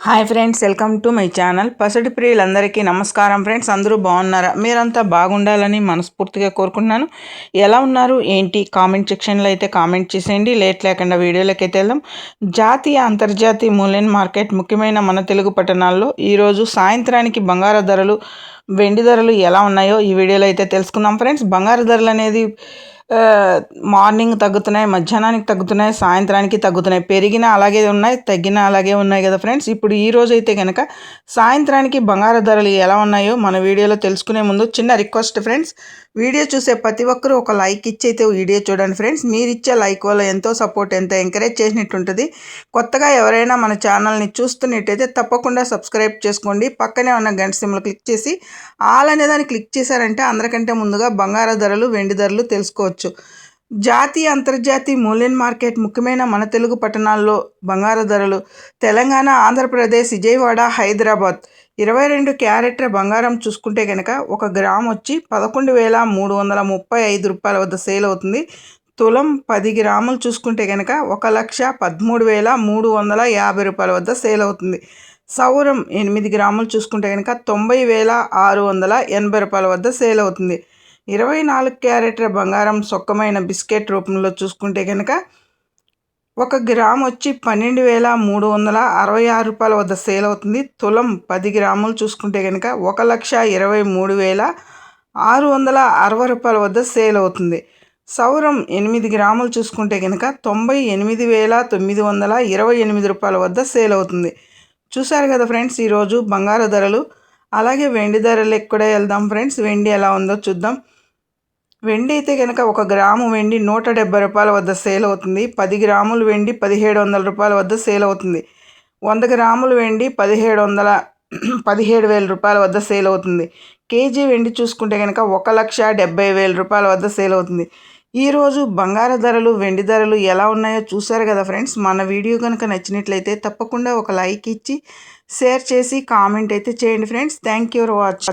Hi friends welcome to my channel. పసటి ప్రియులందరికీ నమస్కారం friends. అందరూ బాగున్నారా? మీరంతా బాగుండాలని మనస్ఫూర్తిగా కోరుకుంటున్నాను. ఎలా ఉన్నారు? ఏంటి? కామెంట్ సెక్షన్లో అయితే కామెంట్ చేసేయండి. లేట్ లేకుండా వీడియోలోకి అయితే వెళ్దాం. జాతీయ అంతర్జాతీయ మూల్యం మార్కెట్ ముఖ్యమైన మన తెలుగు పట్టణాల్లో ఈరోజు సాయంత్రానికి బంగారు ధరలు వెండి ధరలు ఎలా ఉన్నాయో ఈ వీడియోలో అయితే తెలుసుకుందాం ఫ్రెండ్స్. బంగారు ధరలు అనేది మార్నింగ్ తగ్గుతున్నాయి మధ్యాహ్నానికి తగ్గుతున్నాయి సాయంత్రానికి తగ్గుతున్నాయి. పెరిగిన అలాగే ఉన్నాయి తగ్గిన అలాగే ఉన్నాయి కదా ఫ్రెండ్స్? ఇప్పుడు ఈ రోజు అయితే కనుక సాయంత్రానికి బంగారు ధరలు ఎలా ఉన్నాయో మన వీడియోలో తెలుసుకునే ముందు చిన్న రిక్వెస్ట్ ఫ్రెండ్స్. వీడియో చూసే ప్రతి ఒక్కరూ ఒక లైక్ ఇచ్చి అయితే వీడియో చూడండి ఫ్రెండ్స్. మీరు ఇచ్చే లైక్ వల్ల ఎంతో సపోర్ట్ ఎంతో ఎంకరేజ్ చేసినట్టు ఉంటుంది కొత్తగా ఎవరైనా మన ఛానల్ని చూస్తున్నట్టయితే తప్పకుండా సబ్స్క్రైబ్ చేసుకోండి. పక్కనే ఉన్న గంట సిమ్లు క్లిక్ చేసి ఆల్ అనే దాన్ని క్లిక్ చేశారంటే అందరికంటే ముందుగా బంగారు ధరలు వెండి ధరలు తెలుసుకోవచ్చు. జాతీయ అంతర్జాతీయ మూల్యం మార్కెట్ ముఖ్యమైన మన తెలుగు పట్టణాల్లో బంగారు ధరలు. తెలంగాణ ఆంధ్రప్రదేశ్ విజయవాడ హైదరాబాద్. ఇరవై రెండు క్యారెట్ల బంగారం చూసుకుంటే కనుక ఒక గ్రామ్ వచ్చి పదకొండు వేల మూడు వందల ముప్పై ఐదు రూపాయల వద్ద సేల్ అవుతుంది. తులం పది గ్రాములు చూసుకుంటే కనుక ఒక లక్ష పదమూడు వేల మూడు వందల యాభై రూపాయల వద్ద సేల్ అవుతుంది. సౌరం ఎనిమిది గ్రాములు చూసుకుంటే కనుక తొంభై వేల ఆరు వందల ఎనభై రూపాయల వద్ద సేల్ అవుతుంది. ఇరవై నాలుగు క్యారెట్ల బంగారం సొక్కమైన బిస్కెట్ రూపంలో చూసుకుంటే కనుక ఒక గ్రామ్ వచ్చి పన్నెండు వేల మూడు వందల అరవై ఆరు రూపాయల వద్ద సేల్ అవుతుంది. తులం పది గ్రాములు చూసుకుంటే కనుక ఒక లక్ష ఇరవై మూడు వేల ఆరు వందల అరవై రూపాయల వద్ద సేల్ అవుతుంది. సౌరం ఎనిమిది గ్రాములు చూసుకుంటే కనుక తొంభై ఎనిమిది వేల తొమ్మిది వందల ఇరవై ఎనిమిది రూపాయల వద్ద సేల్ అవుతుంది. చూసారు కదా ఫ్రెండ్స్ ఈరోజు బంగారు ధరలు అలాగే వెండి ధరలు ఎక్కడ వెళ్దాం ఫ్రెండ్స్ వెండి ఎలా ఉందో చూద్దాం. వెండి అయితే కనుక ఒక గ్రాము వెండి నూట డెబ్బై రూపాయల వద్ద సేల్ అవుతుంది. పది గ్రాములు వెండి పదిహేడు వందల రూపాయల వద్ద సేల్ అవుతుంది. వంద గ్రాములు వెండి పదిహేడు వందల పదిహేడు వేల రూపాయల వద్ద సేల్ అవుతుంది. కేజీ వెండి చూసుకుంటే కనుక ఒక లక్ష డెబ్బై వేల రూపాయల వద్ద సేల్ అవుతుంది. ఈరోజు బంగార ధరలు వెండి ధరలు ఎలా ఉన్నాయో చూసారు కదా ఫ్రెండ్స్? మన వీడియో కనుక నచ్చినట్లయితే తప్పకుండా ఒక లైక్ ఇచ్చి షేర్ చేసి కామెంట్ అయితే చేయండి friends. Thank you for watch